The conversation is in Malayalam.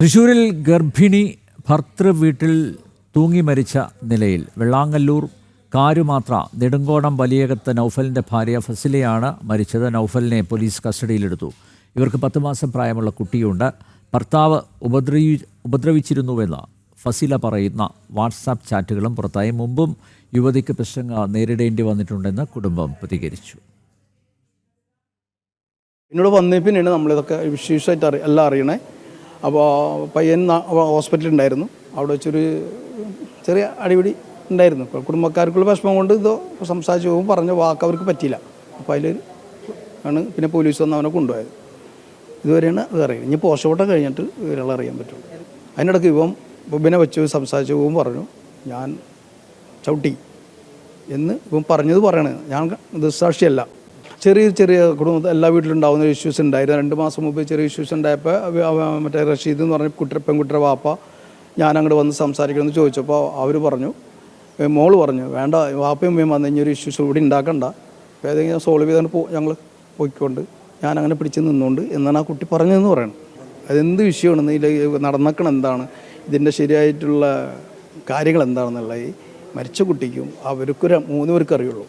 തൃശൂരിൽ ഗർഭിണി ഭർത്തൃ വീട്ടിൽ തൂങ്ങി മരിച്ച നിലയിൽ വെള്ളാങ്ങല്ലൂർ കാരുമാത്ര നെടുങ്കോണം വലിയകത്ത് നൗഫലിന്റെ ഭാര്യ ഫസിലയാണ് മരിച്ചത്. നൗഫലിനെ പോലീസ് കസ്റ്റഡിയിലെടുത്തു. ഇവർക്ക് പത്ത് മാസം പ്രായമുള്ള കുട്ടിയുണ്ട്. ഭർത്താവ് ഉപദ്രവി ഉപദ്രവിച്ചിരുന്നുവെന്ന് ഫസില പറയുന്ന വാട്സാപ്പ് ചാറ്റുകളും പുറത്തായി. മുമ്പും യുവതിക്ക് പ്രശ്നങ്ങൾ നേരിടേണ്ടി വന്നിട്ടുണ്ടെന്ന് കുടുംബം പ്രതികരിച്ചു. എന്നോട് വന്നേ പിന്നെയാണ് നമ്മളിതൊക്കെ വിശേഷമായിട്ട് അറി എല്ലാം അറിയണേ. അപ്പോൾ പയ്യൻ ഹോസ്പിറ്റലുണ്ടായിരുന്നു അവിടെ വെച്ചൊരു ചെറിയ അടിപിടി ഉണ്ടായിരുന്നു. ഇപ്പോൾ കുടുംബക്കാർക്കുള്ള വിഷമം കൊണ്ട് ഇതോ സംസാരിച്ച് പോകും പറഞ്ഞ വാക്ക് അവർക്ക് പറ്റിയില്ല. അപ്പോൾ അതിൽ ആണ് പിന്നെ പോലീസ് വന്ന് അവനെ കൊണ്ടുപോയത്. ഇതുവരെയാണ് അത് അറിയുന്നത്. ഇനി പോസ്റ്റ്മോർട്ടം കഴിഞ്ഞിട്ട് ഇവരെല്ലാം അറിയാൻ പറ്റുള്ളൂ. അതിനിടയ്ക്ക് ഇവൻ ബൊബിനെ വെച്ച് സംസാരിച്ച് പോകും പറഞ്ഞു ഞാൻ ചവിട്ടി എന്ന് ഇപ്പം പറഞ്ഞത് പറയണത്. ഞാൻ ദൃസാക്ഷിയല്ല ചെറിയ ചെറിയ കുടുംബ എല്ലാ വീട്ടിലും ഉണ്ടാകുന്ന ഇഷ്യൂസ് ഉണ്ടായിരുന്നു. രണ്ട് മാസം മുമ്പ് ചെറിയ ഇഷ്യൂസ് ഉണ്ടായപ്പോൾ മറ്റേ റഷീദ് എന്ന് പറഞ്ഞ കുട്ടി പെൺകുട്ടിയുടെ വാപ്പ ഞാൻ അങ്ങോട്ട് വന്ന് സംസാരിക്കണമെന്ന് ചോദിച്ചപ്പോൾ അവർ പറഞ്ഞു മോൾ പറഞ്ഞു വേണ്ട വാപ്പയും ഉമ്മയും വന്ന് ഇനി ഒരു ഇഷ്യൂസ് ഇവിടെ ഉണ്ടാക്കണ്ട അപ്പോൾ ഏതെങ്കിലും സോൾവ് ചെയ്താണ് പോ ഞങ്ങൾ പോയിക്കൊണ്ട് ഞാൻ അങ്ങനെ പിടിച്ച് നിന്നുകൊണ്ട് എന്നാണ് ആ കുട്ടി പറഞ്ഞതെന്ന് പറയണം. അതെന്ത് വിഷയമാണെന്ന് ഇതിൽ നടന്നേക്കണം എന്താണ്? ഇതിന്റെ ശരിയായിട്ടുള്ള കാര്യങ്ങൾ എന്താണെന്നുള്ള മരിച്ച കുട്ടിക്കും അവർക്കൊരു മൂന്ന് പേർക്ക് അറിയുള്ളൂ